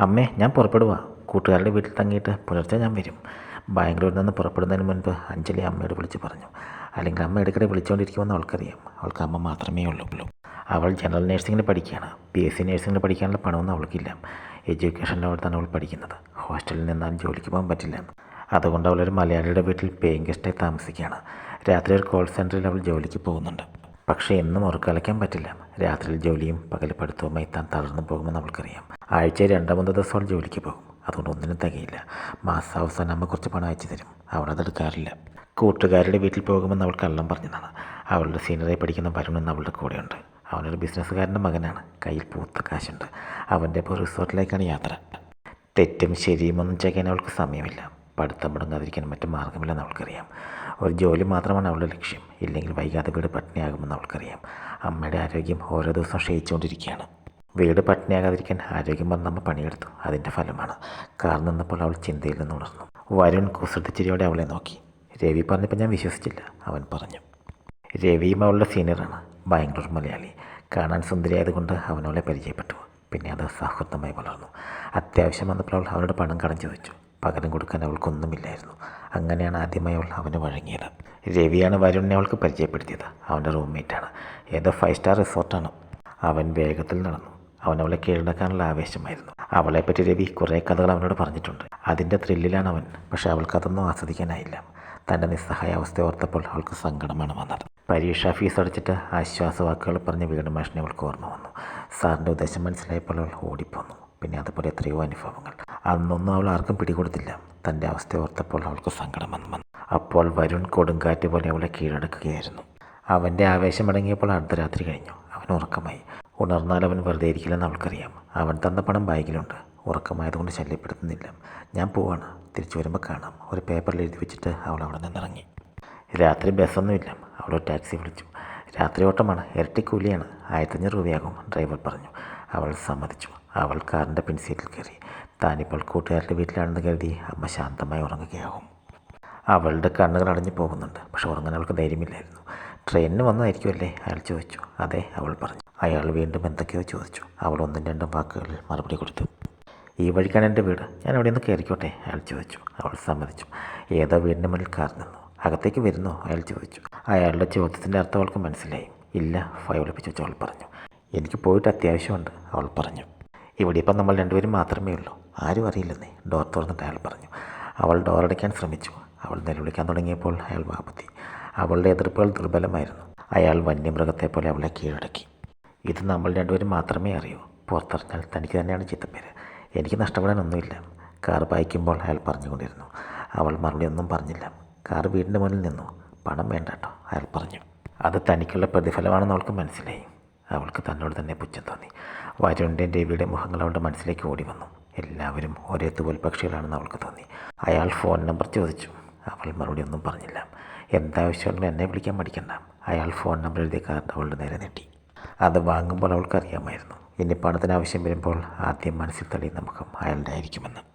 അമ്മേ ഞാൻ പുറപ്പെടുക കൂട്ടുകാരുടെ വീട്ടിൽ തങ്ങിയിട്ട് പുലർച്ചെ ഞാൻ വരും. ബാംഗ്ലൂരിൽ നിന്ന് പുറപ്പെടുന്നതിന് മുൻപ് അഞ്ജലി അമ്മയോട് വിളിച്ച് പറഞ്ഞു. അല്ലെങ്കിൽ അമ്മ ഇടയ്ക്കിടെ വിളിച്ചുകൊണ്ടിരിക്കുമെന്ന് അവൾക്കറിയാം. അവൾക്ക് അമ്മ മാത്രമേ ഉള്ളൂ അവൾ ജനറൽ നഴ്സിംഗിന് പഠിക്കുകയാണ്. പി എസ് സി നഴ്സിംഗിന് പഠിക്കാനുള്ള പണമൊന്നും അവൾക്കില്ല. എഡ്യൂക്കേഷന്റെ അവിടെ അവൾ പഠിക്കുന്നത്. ഹോസ്റ്റലിൽ നിന്നാൽ ജോലിക്ക് പോകാൻ പറ്റില്ല. അതുകൊണ്ട് അവളൊരു മലയാളിയുടെ വീട്ടിൽ പേയിങ് ഗസ്റ്റായി താമസിക്കുകയാണ്. രാത്രി ഒരു കോൾ സെന്ററിൽ അവൾ ജോലിക്ക് പോകുന്നുണ്ട്. പക്ഷേ എന്നും അവർക്ക് കളിക്കാൻ പറ്റില്ല. രാത്രിയിൽ ജോലിയും പകൽ പഠിത്തവുമായി താൻ തളർന്നു പോകുമെന്ന് അവൾക്കറിയാം. ആഴ്ച രണ്ടോ മൂന്നോ ദിവസം അവൾ ജോലിക്ക് പോകും. അതുകൊണ്ട് ഒന്നിനും തികയില്ല. മാസാവസാനം അമ്മ കുറച്ച് പണം അയച്ചു തരും. അവൾ അതെടുക്കാറില്ല കൂട്ടുകാരുടെ വീട്ടിൽ പോകുമെന്ന് അവൾ കള്ളം പറഞ്ഞതാണ്. അവളുടെ സീനിയറായി പഠിക്കുന്ന വരുൺ അവളുടെ കൂടെയുണ്ട്. അവനൊരു ബിസിനസ്സുകാരന്റെ മകനാണ്. കയ്യിൽ പൂത്ത കാശുണ്ട്. അവന്റെ ഇപ്പോൾ റിസോർട്ടിലേക്കാണ് യാത്ര. തെറ്റും ശരിയുമൊന്നും ചെയ്യാൻ അവൾക്ക് സമയമില്ല. പഠിത്തം മുടങ്ങാതിരിക്കാൻ മറ്റു മാർഗമില്ലെന്ന് അവൾക്കറിയാം. ഒരു ജോലി മാത്രമാണ് അവളുടെ ലക്ഷ്യം. ഇല്ലെങ്കിൽ വൈകാതെ വീട് പട്ടിണിയാകുമെന്ന് അവൾക്കറിയാം. അമ്മയുടെ ആരോഗ്യം ഓരോ ദിവസം ക്ഷയിച്ചുകൊണ്ടിരിക്കുകയാണ്. വീട് പട്ടിണിയാകാതിരിക്കാൻ ആരോഗ്യം വന്ന് അമ്മ പണിയെടുത്തു. അതിന്റെ ഫലമാണ്. കാർ നിന്നപ്പോൾ അവൾ ചിന്തയിൽ നിന്ന് ഉണർന്നു. വരുൺ കുസൃതിച്ചിരിയോടെ അവളെ നോക്കി. രവി പറഞ്ഞപ്പോൾ ഞാൻ വിശ്വസിച്ചില്ല. അവൻ പറഞ്ഞു. രവിയും അവളുടെ സീനിയറാണ്. ബാംഗ്ലൂർ മലയാളി. കാണാൻ സുന്ദരിയായതുകൊണ്ട് അവനവളെ പരിചയപ്പെട്ടു. പിന്നെ അത് സൗഹൃദമായി വളർന്നു അത്യാവശ്യം വന്നപ്പോൾ അവൾ അവളുടെ പണം കടം ചോദിച്ചു. പകരം കൊടുക്കാൻ അവൾക്കൊന്നുമില്ലായിരുന്നു. അങ്ങനെയാണ് ആദ്യമായി അവൾ അവന് വഴങ്ങിയത്. രവിയാണ് വരുണിനെ അവൾക്ക് പരിചയപ്പെടുത്തിയത്. അവന്റെ റൂംമേറ്റാണ്. ഏതോ ഫൈവ് സ്റ്റാർ റിസോർട്ടാണ്. അവൻ വേഗത്തിൽ നടന്നു. അവൻ അവളെ കീഴടക്കാനുള്ള ആവേശമായിരുന്നു. അവളെപ്പറ്റി രവി കുറേ കഥകൾ അവനോട് പറഞ്ഞിട്ടുണ്ട്. അതിന്റെ ത്രില്ലിലാണ് അവൻ. പക്ഷെ അവൾക്കതൊന്നും ആസ്വദിക്കാനായില്ല. തന്റെ നിസ്സഹായ അവസ്ഥ ഓർത്തപ്പോൾ അവൾക്ക് സങ്കടമാണ് വന്നത്. പരീക്ഷ ഫീസ് അടച്ചിട്ട് ആശ്വാസവാക്കുകൾ പറഞ്ഞ് വീട് മാഷിനെ അവൾക്ക് ഓർമ്മ വന്നു. സാറിന്റെ ഉദ്ദേശം മനസ്സിലായപ്പോൾ അവൾ ഓടിപ്പോന്നു. പിന്നെ അതുപോലെ എത്രയോ അനുഭവങ്ങൾ. അന്നൊന്നും അവൾ ആർക്കും പിടികൊടുത്തില്ല. തന്റെ അവസ്ഥ ഓർത്തപ്പോൾ അവൾക്ക് സങ്കടം വന്നു അപ്പോൾ വരുൺ കൊടുങ്കാറ്റ് പോലെ അവളെ കീഴടക്കുകയായിരുന്നു. അവന്റെ ആവേശം അടങ്ങിയപ്പോൾ അർദ്ധരാത്രി കഴിഞ്ഞു. അവൻ ഉറക്കമായി. ഉണർന്നാൽ അവൻ വെറുതെ ഇരിക്കില്ലെന്ന് അവൾക്കറിയാം. അവൻ തന്ന പണം ബാഗിലുണ്ട്. ഉറക്കമായതുകൊണ്ട് ശല്യപ്പെടുത്തുന്നില്ല. ഞാൻ പോവാണ്. തിരിച്ചു വരുമ്പോൾ കാണാം. ഒരു പേപ്പറിൽ എഴുതി വെച്ചിട്ട് അവൾ അവിടെ നിന്നിറങ്ങി. രാത്രി ബസ്സൊന്നുമില്ല. അവൾ ഒരു ടാക്സി വിളിച്ചു. രാത്രി ഓട്ടമാണ്. ഇരട്ടി കൂലിയാണ്. ആയിരത്തഞ്ഞൂറ് രൂപയാകും. ഡ്രൈവർ പറഞ്ഞു. അവൾ സമ്മതിച്ചു. അവൾ കാറിന്റെ പിൻസീറ്റിൽ കയറി. താനിപ്പോൾ കൂട്ടുകാരുടെ വീട്ടിലാണെന്ന് കരുതി അമ്മ ശാന്തമായി ഉറങ്ങുകയാകും. അവളുടെ കണ്ണുകൾ അടഞ്ഞു പോകുന്നുണ്ട്. പക്ഷെ ഉറങ്ങാൻ അവൾക്ക് ധൈര്യമില്ലായിരുന്നു. ട്രെയിനിന് വന്നതായിരിക്കുമല്ലേ? അയാൾ ചോദിച്ചു. അതെ അവൾ പറഞ്ഞു. അയാൾ വീണ്ടും എന്തൊക്കെയോ ചോദിച്ചു. അവൾ ഒന്നും രണ്ടും വാക്കുകളിൽ മറുപടി കൊടുത്തു. ഈ വഴിക്കാണ് എന്റെ വീട്. ഞാൻ അവിടെ നിന്ന് കയറിക്കോട്ടെ? അയാൾ ചോദിച്ചു. അവൾ സമ്മതിച്ചു. ഏതോ വീടിന്റെ മുന്നിൽ കാർ നിന്നു. അകത്തേക്ക് വരുന്നോ? അയാൾ ചോദിച്ചു. അയാളുടെ ചോദ്യത്തിന്റെ അർത്ഥം അവൾക്ക് മനസ്സിലായി. ഇല്ല ഫൈവ് ഒളിപ്പിച്ചു അവൾ പറഞ്ഞു. എനിക്ക് പോയിട്ട് അത്യാവശ്യമുണ്ട് അവൾ പറഞ്ഞു. ഇവിടെ ഇപ്പം നമ്മൾ രണ്ടുപേരും മാത്രമേ ഉള്ളൂ. ആരും അറിയില്ലെന്നേ. ഡോർ തുറന്നിട്ട് അയാൾ പറഞ്ഞു. അവൾ ഡോർ അടയ്ക്കാൻ ശ്രമിച്ചു. അവൾ നിലവിളിക്കാൻ തുടങ്ങിയപ്പോൾ അയാൾ വാപ്പത്തി അവളുടെ എതിർപ്പുകൾ ദുർബലമായിരുന്നു. അയാൾ വന്യമൃഗത്തെ പോലെ അവളെ കീഴടക്കി. ഇത് നമ്മൾ രണ്ടുപേരും മാത്രമേ അറിയൂ. പുറത്തറിഞ്ഞാൽ തനിക്ക് തന്നെയാണ് ചിത്തപ്പേര്. എനിക്ക് നഷ്ടപ്പെടാനൊന്നുമില്ല. കാർ പായിക്കുമ്പോൾ അയാൾ പറഞ്ഞുകൊണ്ടിരുന്നു. അവൾ മറുപടി ഒന്നും പറഞ്ഞില്ല. കാർ വീടിന്റെ മുന്നിൽ നിന്നു. പണം വേണ്ട കേട്ടോ അയാൾ പറഞ്ഞു. അത് തനിക്കുള്ള പ്രതിഫലമാണെന്ന് അവൾക്ക് മനസ്സിലായി. അവൾക്ക് തന്നോട് തന്നെ പുച്ഛം തോന്നി. വരുണിന്റെയും രവിയുടെ മുഖങ്ങൾ അവളുടെ മനസ്സിലേക്ക് ഓടി വന്നു. എല്ലാവരും ഒരേ തൂവൽ പക്ഷികളാണെന്ന് അവൾക്ക് തോന്നി. അയാൾ ഫോൺ നമ്പർ ചോദിച്ചു. അവൾ മറുപടി ഒന്നും പറഞ്ഞില്ല. എന്താവശ്യമുണ്ടെങ്കിലും എന്നെ വിളിക്കാൻ മടിക്കണ്ട. അയാൾ ഫോൺ നമ്പർ എഴുതിയ കാർഡ് അവളുടെ നേരെ നീട്ടി. അത് വാങ്ങുമ്പോൾ അവൾക്കറിയാമായിരുന്നു. ഇനി പണത്തിന് ആവശ്യം വരുമ്പോൾ ആദ്യം മനസ്സിൽ തെളിയുന്ന മുഖം അയാളുടെ ആയിരിക്കുമെന്ന്.